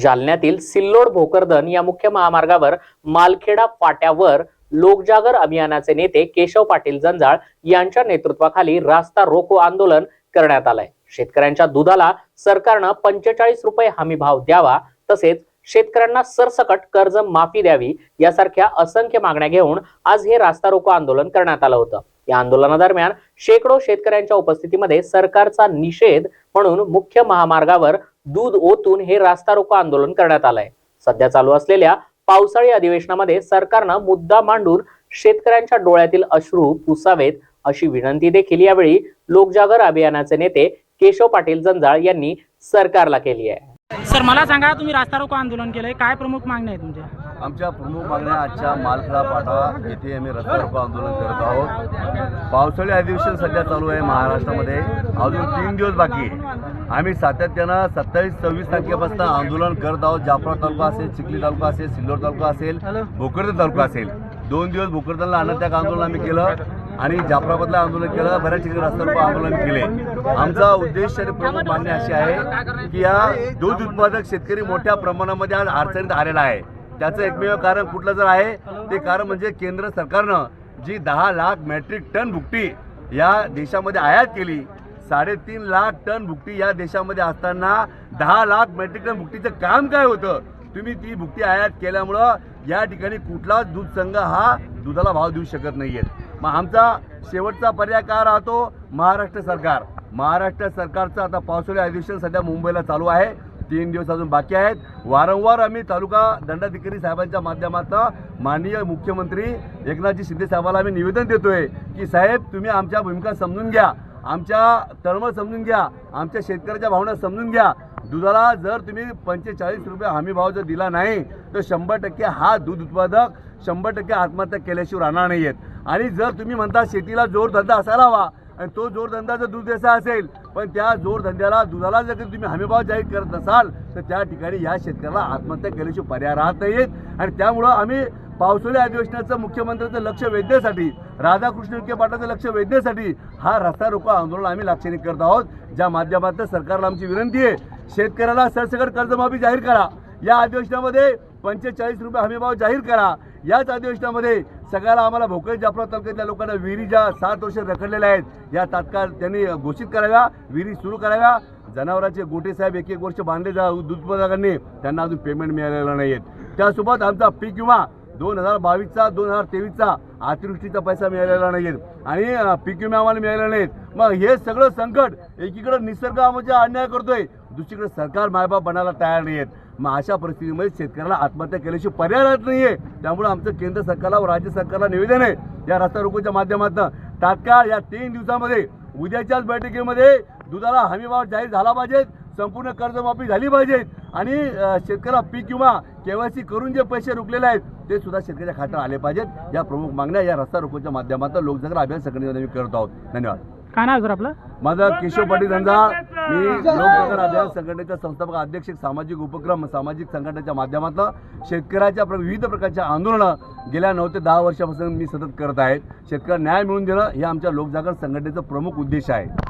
जालन्यातील सिल्लोड भोकरदन या मुख्य महामार्गावर मालखेडा फाट्यावर लोकजागर अभियानाचे नेते केशव पाटील जंजाळ यांच्या नेतृत्वाखाली रास्ता रोको आंदोलन करण्यात आलंय. शेतकऱ्यांच्या दुधाला सरकारनं पंचेचाळीस रुपये हमी भाव द्यावा तसेच शेतकऱ्यांना सरसकट कर्ज माफी द्यावी यासारख्या असंख्य मागण्या घेऊन आज हे रास्ता रोको आंदोलन करण्यात आलं होतं. या आंदोलनादरम्यान शेकडो शेतकऱ्यांच्या उपस्थितीमध्ये सरकारचा निषेध म्हणून मुख्य महामार्गावर दूध ओतून हे रास्ता रोको आंदोलन करण्यात आलंय. सध्या चालू असलेल्या पावसाळी अधिवेशनामध्ये सरकारनं मुद्दा मांडून शेतकऱ्यांच्या डोळ्यातील अश्रू पुसावेत अशी विनंती देखील यावेळी लोकजागर अभियानाचे नेते केशव पाटील जंजाळ यांनी सरकारला केली आहे. सर मला सांगा तुम्ही रास्ता रोको आंदोलन केलंय. काय प्रमुख मागण्या आहे तुमच्या? आमच्या प्रमुख मागण्या आजच्या मालखेडा पाटा येथे आम्ही रस्ता रोको आंदोलन करत आहोत. पावसाळी अधिवेशन सध्या चालू आहे महाराष्ट्रामध्ये. अजून तीन दिवस बाकी आहे. आम्ही सातत्यानं सत्तावीस सव्वीस तारखेपासून आंदोलन करत आहोत. जाफरा तालुका असेल चिखली तालुका असेल सिल्लोड तालुका असेल भोकरदन तालुका असेल. दोन दिवस भोकरदनला अनंत्याक आंदोलन आम्ही केलं आणि जाफराबादला आंदोलन केलं. बऱ्याच ठिकाणी रस्ता रोको आंदोलन केले. आमचा उद्देश आणि प्रमुख मान्य अशी आहे की या दूध उत्पादक शेतकरी मोठ्या प्रमाणामध्ये आज अडचणीत आलेला आहे. त्याचं एकमेव कारण कुठलं जर आहे ते कारण म्हणजे केंद्र सरकारनं जी दहा लाख मेट्रिक टन भुकटी या देशामध्ये आयात केली साडेतीन लाख टन भुकटी या देशामध्ये असताना दहा लाख मेट्रिक टन भुकटीचं काम काय होतं? तुम्ही ती भुकटी आयात केल्यामुळं या ठिकाणी कुठलाच दूध संघ हा दुधाला भाव देऊ शकत नाहीयेत मग आमचा शेवटचा पर्याय काय राहतो? महाराष्ट्र सरकार. महाराष्ट्र सरकारचं आता पावसाळी अधिवेशन सध्या मुंबईला चालू आहे. तीन दिवस अजून बाकी आहेत. वारंवार आम्ही तालुका दंडाधिकारी साहेबांच्या माध्यमातून माननीय मुख्यमंत्री एकनाथजी शिंदे साहेबाला आम्ही निवेदन देतोय की साहेब तुम्ही आमच्या भूमिका समजून घ्या. आमच्या तळमळ समजून घ्या. आमच्या शेतकऱ्याच्या भावना समजून घ्या. दुधाला जर तुम्ही पंचेचाळीस रुपये हमी भाव जर दिला नाही तर शंभर टक्के हा दूध उत्पादक शंभर टक्के आत्महत्या केल्याशिवाय राहणार नाही आहेत आणि जर तुम्ही म्हणता शेतीला जोरधंदा असायला हवा आणि तो जोरधंदा जर दूध द्यायचा असेल. पण त्या जोरधंद्याला दुधाला जर तुम्ही हमीभाव जाहीर करत नसाल तर त्या ठिकाणी या शेतकऱ्याला आत्महत्या केल्याशिवाय पर्याय राहत नाहीत. आणि त्यामुळं आम्ही पावसाळी अधिवेशनाचं मुख्यमंत्र्यांचं लक्ष वेधण्यासाठी राधाकृष्ण विखे पाटाचं लक्ष वेधण्यासाठी हा रस्ता रोको आंदोलन आम्ही लाक्षणिक करत आहोत. ज्या माध्यमातून सरकारला आमची विनंती आहे शेतकऱ्याला सरसकट कर्जमाफी जाहीर करा. या अधिवेशनामध्ये पंचेचाळीस रुपये हमीभाव जाहीर करा. याच अधिवेशनामध्ये सगळ्याला आम्हाला भोकर जाफरा तालुक्यातल्या लोकांना विहिरी ज्या सात वर्ष रखडलेल्या आहेत या तात्काळ त्यांनी घोषित कराव्या विहिरी सुरू कराव्या. जनावरांचे गोटे साहेब एक एक वर्ष बांधले जा दूध उत्पादकांनी त्यांना अजून पेमेंट मिळालेलं नाही आहेत त्यासोबत आमचा पीक विमा दोन हजार बावीसचा दोन हजार तेवीसचा अतिवृष्टीचा पैसा मिळालेला नाही आणि पीक विमा आम्हाला मिळालेला नाहीत मग हे सगळं संकट एकीकडं निसर्ग आम्हाला अन्याय करतोय दुसरीकडे सरकार मायबाप बनायला तयार नाही आहेत. मग अशा परिस्थितीमध्ये शेतकऱ्याला आत्महत्या केल्याशिवाय पर्याय राहत आहे त्यामुळे आमचं केंद्र सरकारला व राज्य सरकारला निवेदन आहे. या रस्ता रोकोच्या माध्यमातून तात्काळ या तीन दिवसामध्ये उद्याच्याच बैठकीमध्ये दुधाला हमीभाव जाहीर झाला पाहिजे संपूर्ण कर्जमाफी झाली पाहिजे आणि शेतकऱ्याला पीक विमा केवायसी करून जे पैसे रुकलेले आहेत ते सुद्धा शेतकऱ्याच्या खात्यावर आले पाहिजेत. या प्रमुख मागण्या या रस्ता रोकोच्या माध्यमातून लोकजागर अभियान संघटनेमध्ये करत आहोत. धन्यवाद. काय नाव सर आपलं? माझा केशव पाटील धंदा मी लोकजागर अभियान संघटनेचा संस्थापक अध्यक्ष सामाजिक उपक्रम सामाजिक संघटनेच्या माध्यमातून शेतकऱ्याच्या प्र- विविध प्रकारच्या आंदोलनं गेल्या नऊ ते दहा वर्षापासून मी सतत करत आहे. शेतकऱ्यांना न्याय मिळवून देणं हे आमच्या लोकजागर संघटनेचं प्रमुख उद्देश आहे.